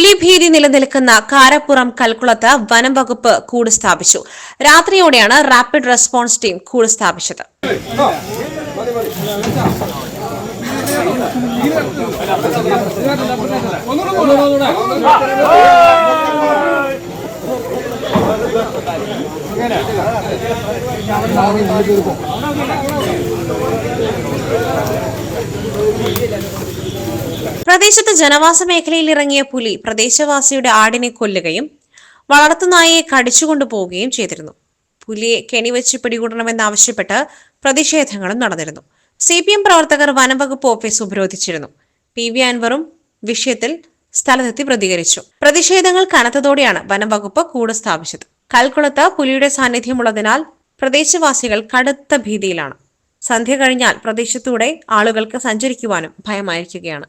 പുലിഭീതി നിലനിൽക്കുന്ന കാരപ്പുറം കൽക്കുളത്ത് വനം വകുപ്പ് കൂട് സ്ഥാപിച്ചു. രാത്രിയോടെയാണ് റാപ്പിഡ് റെസ്പോൺസ് ടീം കൂട് സ്ഥാപിച്ചത്. പ്രദേശത്ത് ജനവാസ മേഖലയിൽ ഇറങ്ങിയ പുലി പ്രദേശവാസിയുടെ ആടിനെ കൊല്ലുകയും വളർത്തുനായയെ കടിച്ചുകൊണ്ടുപോവുകയും ചെയ്തിരുന്നു. പുലിയെ കെണിവെച്ച് പിടികൂടണമെന്നാവശ്യപ്പെട്ട് പ്രതിഷേധങ്ങളും നടന്നിരുന്നു. സി പി എം പ്രവർത്തകർ വനംവകുപ്പ് ഓഫീസ് ഉപരോധിച്ചിരുന്നു. പി വി അൻവറും വിഷയത്തിൽ സ്ഥലത്തെത്തി പ്രതികരിച്ചു. പ്രതിഷേധങ്ങൾ കനത്തതോടെയാണ് വനംവകുപ്പ് കൂട് സ്ഥാപിച്ചത്. കൽക്കുളത്ത് പുലിയുടെ സാന്നിധ്യമുള്ളതിനാൽ പ്രദേശവാസികൾ കടുത്ത ഭീതിയിലാണ്. സന്ധ്യ കഴിഞ്ഞാൽ പ്രദേശത്തൂടെ ആളുകൾക്ക് സഞ്ചരിക്കുവാനും ഭയമായിരിക്കുകയാണ്.